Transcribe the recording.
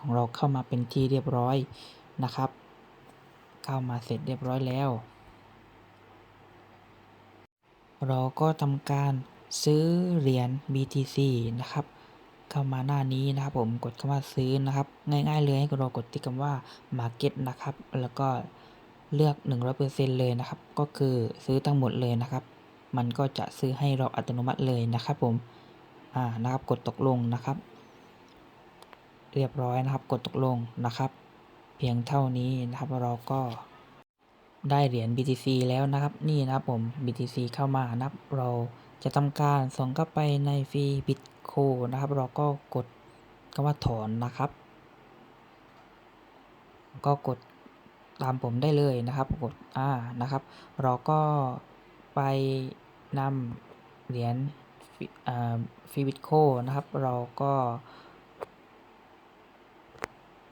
ของเราเข้ามาเป็นที่เรียบร้อยนะครับ เข้ามาเสร็จเรียบร้อยแล้ว เราก็ทำการซื้อเหรียญ BTC นะครับ เข้ามาหน้านี้นะครับ ผมกดคำว่าซื้อนะครับ ง่ายๆเลยให้เรากดที่คำว่า Market นะครับ แล้วก็เลือก 100%เลยนะครับ ก็คือซื้อทั้งหมดเลยนะครับ มันก็จะซื้อให้เราอัตโนมัติเลยนะครับผม อ่า นะครับ กดตกลงนะครับ เรียบร้อยนะครับ กดตกลงนะครับ เพียงเท่านี้นะครับเราก็ได้เหรียญ BTC แล้วนะครับ นี่นะครับผม BTC เข้ามานะครับ เราจะทำการส่งเข้าไปในฟรีบิตโคนะครับ เราก็กดคำว่าถอนนะครับ ก็กดตามผมได้เลยนะครับ กดอ่านะครับ เราก็ไปนำเหรียญฟรีบิตโคนะครับ เราก็